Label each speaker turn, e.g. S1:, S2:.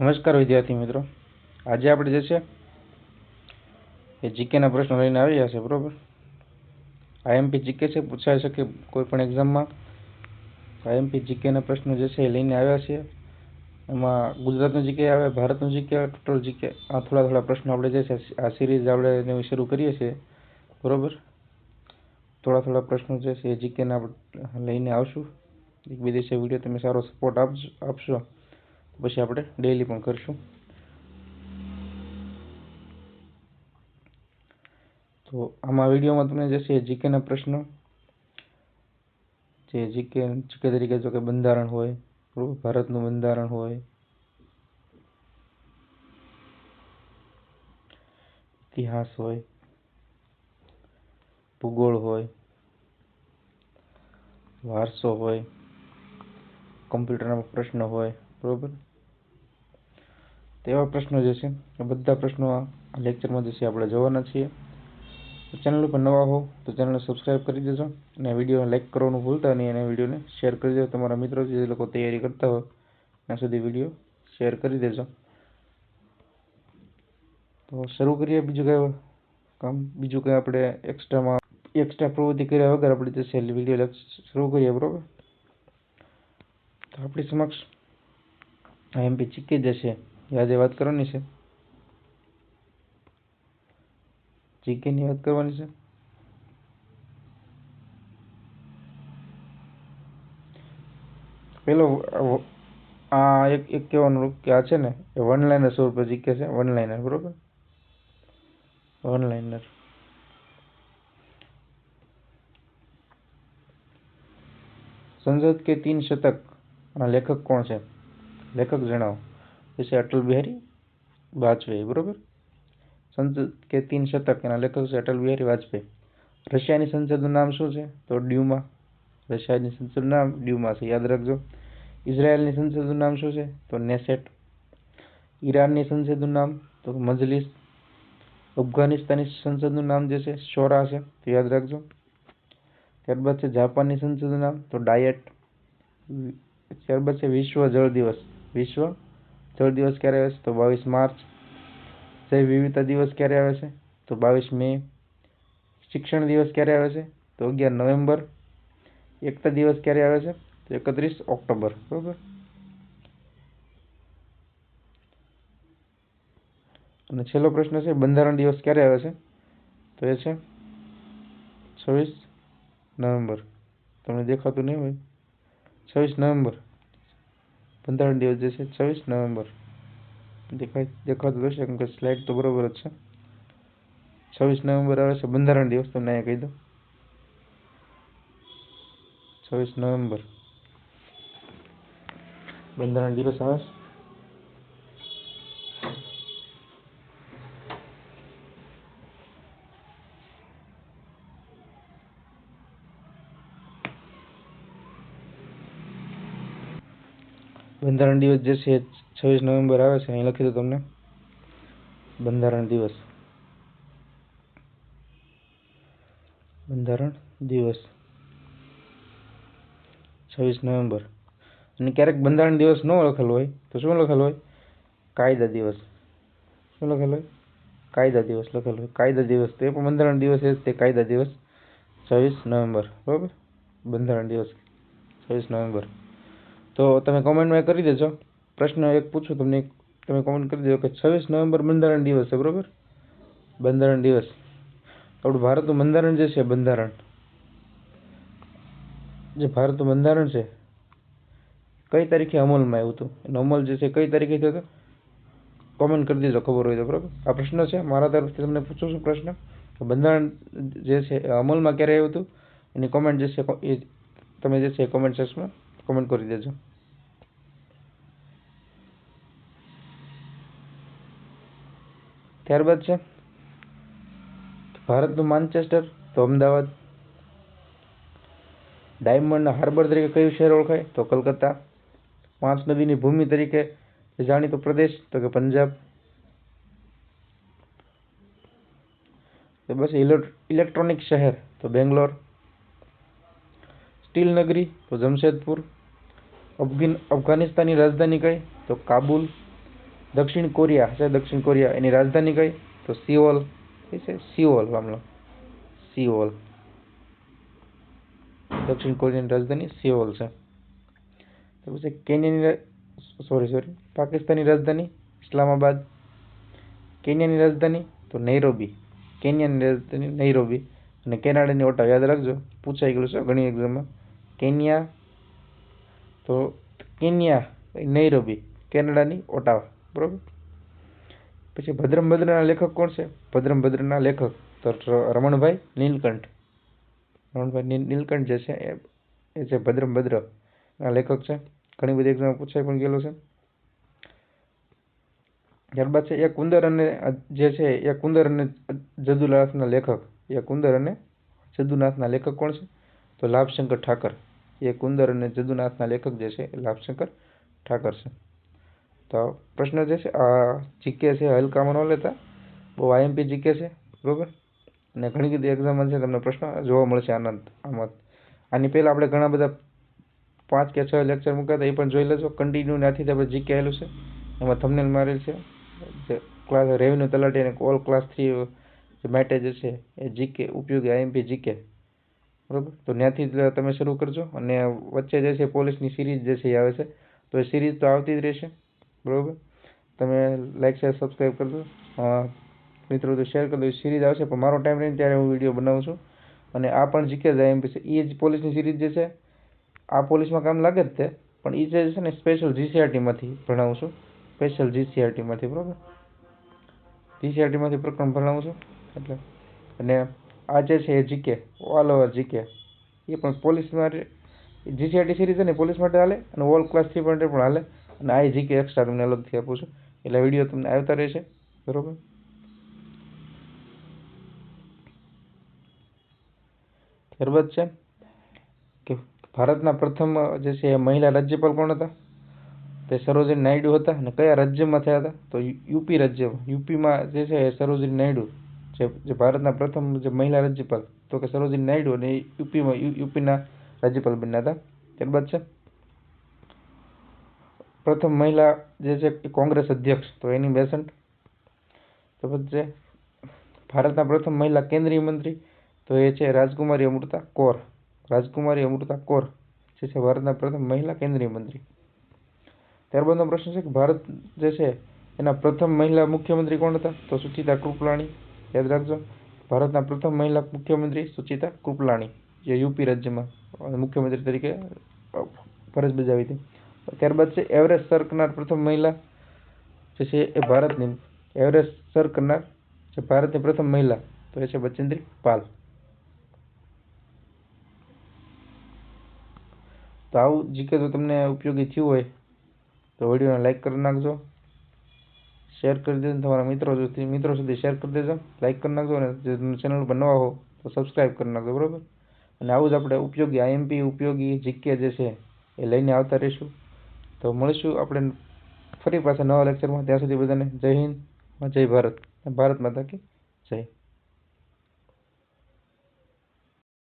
S1: નમસ્કાર વિદ્યાર્થી મિત્રો. આજે આપણે જે છે એ જીકેના પ્રશ્નો લઈને આવ્યા છે, બરાબર? આઈએમપી જીકે છે? પૂછાઈ શકે કોઈ પણ એક્ઝામમાં આઈએમપી જીકેના પ્રશ્નો જે છે એ લઈને આવ્યા છે એમાં ગુજરાતનું જીકે આવે, ભારતનું જીકે ટોટલ જીકે આ થોડા થોડા પ્રશ્નો આપણે જે છે આ સિરીઝ આપણે એને શરૂ કરીએ છીએ. બરોબર? થોડા થોડા પ્રશ્નો જે છે એ જીકેના લઈને આવશું. એક બે દિવસે વીડિયો તમે સારો સપોર્ટ આપજો આપશો. પછી આપણે ડેલી પણ કરશું. તો આમાં વિડીયોમાં તમને જે છે જીકેના પ્રશ્નો, જે જીકે જીકે તરીકે જો કે બંધારણ હોય ભારતનું બંધારણ હોય, ઇતિહાસ હોય, ભૂગોળ હોય, વારસો હોય, કમ્પ્યુટરના પ્રશ્ન હોય, બરોબર. તેવા પ્રશ્નો જે છે, એ બધા પ્રશ્નો આ લેક્ચરમાં જે છે આપણે જોવાના છીએ. ચેનલ ઉપર નવા હો, તો ચેનલને સબસ્ક્રાઈબ કરી દેજો અને વિડીયોને લાઈક કરવાનું ભૂલતા નહીં અને વિડીયોને શેર કરી દેજો. તમારા મિત્રો જે લોકો તૈયારી કરતા હોય, ત્યાં સુધી વીડિયો શેર કરી દેજો. તો શરૂ કરીએ બીજું કંઈ કામ? બીજું કંઈ આપણે એક્સ્ટ્રામાં એક્સ્ટ્રા પ્રવૃત્તિ કર્યા વગર આપણે જે છે, વીડિયો શરૂ કરીએ, બરોબર? તો આપણી સમક્ષ એમપી ચીકી જશે આજે વાત કરવાની છે? જીકેની વાત કરવાની છે? પેલો આ એક એક કહેવાનું કે આ છે ને, એ વન લાઇનર સ્વરૂપે જીકે છે વન લાઇનર બરોબર? વન લાઇનર સંસદ કે તીન શતક લેખક કોણ છે? લેખક જણાવો. જैसे અટલ બિહારી વાજપેયી બરોબર સંસદ કે તીન શતક એના લેખક છે અટલ બિહારી વાજપેયી રશિયાની સંસદનું નામ શું છે? તો ડ્યુમા। રશિયાની સંસદનું નામ ડ્યુમા છે, યાદ રાખજો। ઇઝરાયલની સંસદનું નામ શું છે? તો નેસેટ। ઈરાનની સંસદનું નામ, તો મજલિસ। અફઘાનિસ્તાનની સંસદનું નામ જે છે, શોરા છે, તો યાદ રાખજો। ત્યારબાદ છે જાપાનની સંસદનું નામ, તો ડાયટ। ત્યારબાદ છે વિશ્વ જળ દિવસ, વિશ્વ જળ દિવસ ક્યારે આવે છે? તો બાવીસ માર્ચ. જૈવ વિવિધતા દિવસ ક્યારે આવે છે? તો બાવીસ મે. શિક્ષણ દિવસ ક્યારે આવે છે? તો અગિયાર નવેમ્બર. એકતા દિવસ ક્યારે આવે છે? તો એકત્રીસ ઓક્ટોબર. બરોબર? અને છેલ્લો પ્રશ્ન છે, બંધારણ દિવસ ક્યારે આવે છે? તો એ છે છવ્વીસ નવેમ્બર. તમને દેખાતું નહીં હોય? છવ્વીસ નવેમ્બર. બંધારણ દિવસ જે છે, છવ્વીસ નવેમ્બર. દેખાય, દેખાતું હશે કેમ કે સ્લાઇડ તો બરોબર જ છે. છવ્વીસ નવેમ્બર આવે છે, બંધારણ દિવસ તમને અહીંયા કહી દઉં. છવ્વીસ નવેમ્બર. બંધારણ દિવસ આવે છે. બંધારણ દિવસ જે છે છવ્વીસ નવેમ્બર આવે છે, અહીં લખી દો તમને. બંધારણ દિવસ. બંધારણ દિવસ. છવ્વીસ નવેમ્બર. અને ક્યારેક બંધારણ દિવસ ન લખેલો હોય, તો શું લખેલું હોય? કાયદા દિવસ. શું લખેલો હોય? કાયદા દિવસ લખેલો હોય. કાયદા દિવસ. તો પણ બંધારણ દિવસ જ તે કાયદા દિવસ. છવ્વીસ નવેમ્બર. બરાબર? બંધારણ દિવસ. છવ્વીસ નવેમ્બર. તો તમે કોમેન્ટમાં કરી દેજો. પ્રશ્ન એક પૂછું તમને તમે કોમેન્ટ કરી દેજો કે છવ્વીસ નવેમ્બર બંધારણ દિવસ છે, બરાબર? બંધારણ દિવસ. આપણું ભારતનું બંધારણ જે છે, બંધારણ. જે ભારતનું બંધારણ છે, કઈ તારીખે અમલમાં આવ્યું હતું? એનો અમલ જે છે, કઈ તારીખે થયો હતો? કોમેન્ટ કરી દેજો, ખબર હોય તો, બરાબર? આ પ્રશ્ન છે, મારા તરફથી તમને પૂછું છું પ્રશ્ન. બંધારણ જે છે અમલમાં ક્યારે આવ્યું હતું? એની કોમેન્ટ જે છે, એ તમે જે છે કોમેન્ટ સેક્શનમાં કોમેન્ટ કરી દેજો. ત્યારબાદ છે. ભારતનું માન્ચેસ્ટર તો અમદાવાદ. ડાયમંડ હાર્બર તરીકે કયું શહેર ઓળખાય? તો કલકત્તા. પાંચ નદીની ભૂમિ તરીકે જાણીતો પ્રદેશ, તો કે પંજાબ. બસ ઇલેક્ટ્રોનિક શહેર, તો બેંગ્લોર. સ્ટીલ નગરી, તો જમશેદપુર. અફઘાનિસ્તાનની રાજધાની કઈ? તો કાબુલ. દક્ષિણ કોરિયા છે દક્ષિણ કોરિયા એની રાજધાની કઈ? તો સિઓલ. કઈ છે સિઓલ મામલો. સિઓલ. દક્ષિણ કોરિયાની રાજધાની સિઓલ છે. પછી કેન્યાની સોરી સોરી પાકિસ્તાનની રાજધાની ઇસ્લામાબાદ. કેન્યાની રાજધાની તો નૈરોબી. કેન્યાની રાજધાની નૈરોબી. અને કેનાડાની ઓટા યાદ રાખજો. પૂછાઈ ગયેલું છે ઘણી એક્ઝામમાં કેન્યા, તો કેન્યા, નૈરોબી, કેનેડાની ઓટાવા બરોબર? પછી ભદ્રમ લેખક કોણ છે? ભદ્રમ લેખક તો રમણભાઈ નીલકંઠ. રમણભાઈ નીલકંઠ જે છે એ છે ભદ્રમ લેખક છે. ઘણી બધી એક્ઝામ પૂછાઈ પણ ગયેલો છે. ત્યારબાદ છે એ કુંદર અને જે છે એ કુંદર અને જદુનાથના લેખક. એ કુંદર અને જદુનાથના લેખક કોણ છે? તો લાભશંકર ઠાકર. એ કુંદર અને જદુનાથના લેખક જે છે લાભશંકર ઠાકર છે. તો પ્રશ્ન જે છે જીકે છે હલકામાં ન લેતા. બહુ આઈએમપી જીકે છે, બરોબર? અને ઘણી બધી એક્ઝામ છે, તમને પ્રશ્ન જોવા મળશે આનંદ, આમાં. આની પહેલાં આપણે ઘણા બધા પાંચ કે છ લેક્ચર મૂક્યા હતા, એ પણ જોઈ લેજો. કન્ટિન્યુ ત્યાંથી આપણે જીકે આવેલું છે. એમાં થંબનેલ મારેલ છે. જે ક્લાસ રેવન્યુ તલાટી અને ઓલ ક્લાસ થ્રી માટે જે છે, એ જીકે ઉપયોગી આઈએમપી જીકે બરોબર? તો ત્યાંથી તમે શરૂ કરજો. અને વચ્ચે જે છે, પોલીસની સિરીઝ જે છે, એ આવે છે. તો એ સિરીઝ તો આવતી જ રહેશે. બરોબર? તમે લાઈક શેર સબસ્ક્રાઈબ કરજો મિત્રો, તો શેર કરી દો. સિરીઝ આવશે, પણ મારો ટાઈમ રહીને ત્યારે હું વીડિયો બનાવું છું. અને આ પણ જીકે જાય એમ છે. એ જ પોલીસની સિરીઝ જે છે, આ પોલીસમાં કામ લાગે જ તે. પણ એ જે છે ને સ્પેશિયલ જીસીઆરટીમાંથી ભણાવું છું. સ્પેશિયલ જીસીઆરટીમાંથી બરાબર? જીસીઆરટીમાંથી પ્રકરણ ભણાવું છું. એટલે, અને આ જે છે એ જીકે ઓલ ઓવર જીકે એ પણ પોલીસ માટે જીસીઆરટી સિરીઝ છે ને પોલીસ માટે હાલે, અને ઓલ ક્લાસ થ્રી માટે પણ હાલે. અને આ જીકે એક્સ્ટ્રા તમને અલગથી આપું છું. એટલે વીડિયો તમને આવતા રહેશે. બરાબર? ત્યારબાદ છે કે ભારતના પ્રથમ, જે છે એ મહિલા રાજ્યપાલ કોણ હતા? તે સરોજિની નાયડુ હતા. અને કયા રાજ્યમાં થયા હતા? તો યુપી રાજ્યમાં યુપીમાં જે છે એ સરોજિની નાયડુ, જે ભારતના પ્રથમ જે મહિલા રાજ્યપાલ. તો કે સરોજિની નાયડુ અને યુપીમાં યુપીના રાજ્યપાલ બન્યા હતા. ત્યારબાદ છે પ્રથમ મહિલા જે છે કોંગ્રેસ અધ્યક્ષ, તો એની બેસન્ટ. તો પછી ભારતના પ્રથમ મહિલા કેન્દ્રીય મંત્રી, તો એ છે રાજકુમારી અમૃતા કૌર. રાજકુમારી અમૃતા કૌર જે છે ભારતના પ્રથમ મહિલા કેન્દ્રીય મંત્રી. ત્યારબાદનો પ્રશ્ન છે કે ભારત જે છે એના પ્રથમ મહિલા મુખ્યમંત્રી કોણ હતા? તો સુચિતા કૃપલાણી. યાદ રાખજો, ભારતના પ્રથમ મહિલા મુખ્યમંત્રી સુચિતા કૃપલાણી, જે યુપી રાજ્યમાં મુખ્યમંત્રી તરીકે ફરજ બજાવી હતી. ત્યારબાદ છે એવરેસ્ટ સર કરનાર પ્રથમ મહિલા, જે છે એ ભારતની એવરેસ્ટ સર કરનાર જે ભારતની પ્રથમ મહિલા, તો એ છે બચેન્દ્રી પાલ. તો આવું જીકે જો તમને ઉપયોગી થયું હોય, તો વિડીયોને લાઇક કરી નાખજો. શેર કરી દેજો તમારા મિત્રો મિત્રો સુધી શેર કરી દેજો. લાઇક કરી નાખજો અને જે ચેનલ પર નવા હો, તો સબસ્ક્રાઈબ કરી નાખજો, બરાબર? અને આવું જ આપણે ઉપયોગી આઈએમપી ઉપયોગી જીકે જે છે એ લઈને આવતા રહીશું. તો મળીશું આપણે ફરી પાછા નવા લેક્ચરમાં ત્યાં સુધી બધાને જય હિન્દ, જય ભારત. ભારત માતા કી જય.